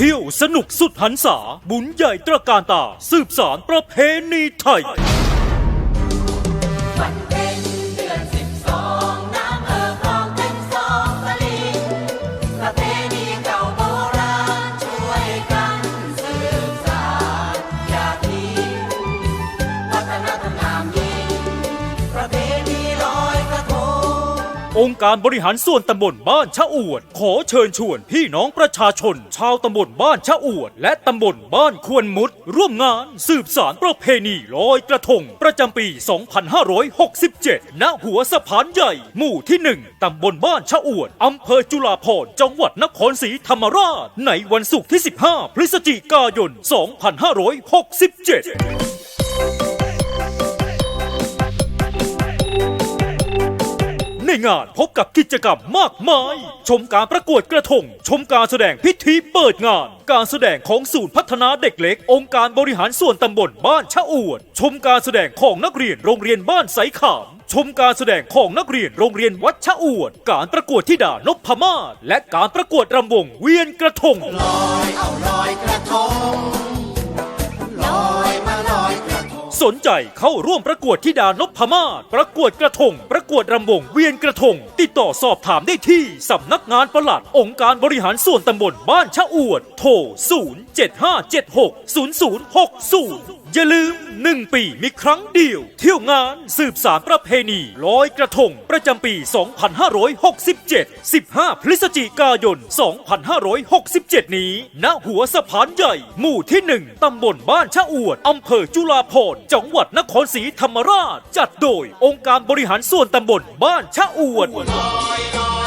เที่ยวสนุกสุดหันษาบุญใหญ่ตระการตา สืบสารประเพณีไทย องค์การบริหารส่วนตำบลบ้านชะอวด ขอเชิญชวนพี่น้องประชาชน ชาวตำบลบ้านชะอวด และตำบลบ้านควรมุด ร่วมงานสืบสารประเพณีลอยกระทง ประจำปี 2567 ณ หัวสะพานใหญ่ หมู่ที่ 1 ตำบลบ้านชะอวด อำเภอจุฬาภรณ์จังหวัดนครศรีธรรมราช ในวันศุกร์ที่ 15 พฤศจิกายน 2567 งานพบกับกิจกรรมมากมาย ชมการประกวดกระทง ชมการแสดงพิธีเปิดงาน การแสดงของศูนย์พัฒนาเด็กเล็ก องค์การบริหารส่วนตำบลบ้านชะอวด ชมการแสดงของนักเรียนโรงเรียนบ้านไสขาม ชมการแสดงของนักเรียนโรงเรียนวัดชะอวด การประกวดที่ด่านพมาศและการประกวดรำวงเวียนกระทงลอยเอาล สนใจเข้าร่วมประกวดที่ดานพมาศประกวดกระทง ประกวดรำวงเวียนกระทง ติดต่อสอบถามได้ที่ สำนักงานประหลัดองค์การบริหารส่วนตำบลบ้านชะอวด โทร 075760060อย่าลืม 1 ปีมีครั้งเดียว เที่ยวงานสืบสารประเพณีลอยกระทง ประจำปี 2567 15 พฤศจิกายน 2567 นี้ ณ หัวสะพานใหญ่ หมู่ที่ 1 ตำบลบ้านชะอวด อำเภอจุฬาภรณ์ จังหวัดนครศรีธรรมราช จัดโดยองค์การบริหารส่วนตำบลบ้านชะอวดลอยลอย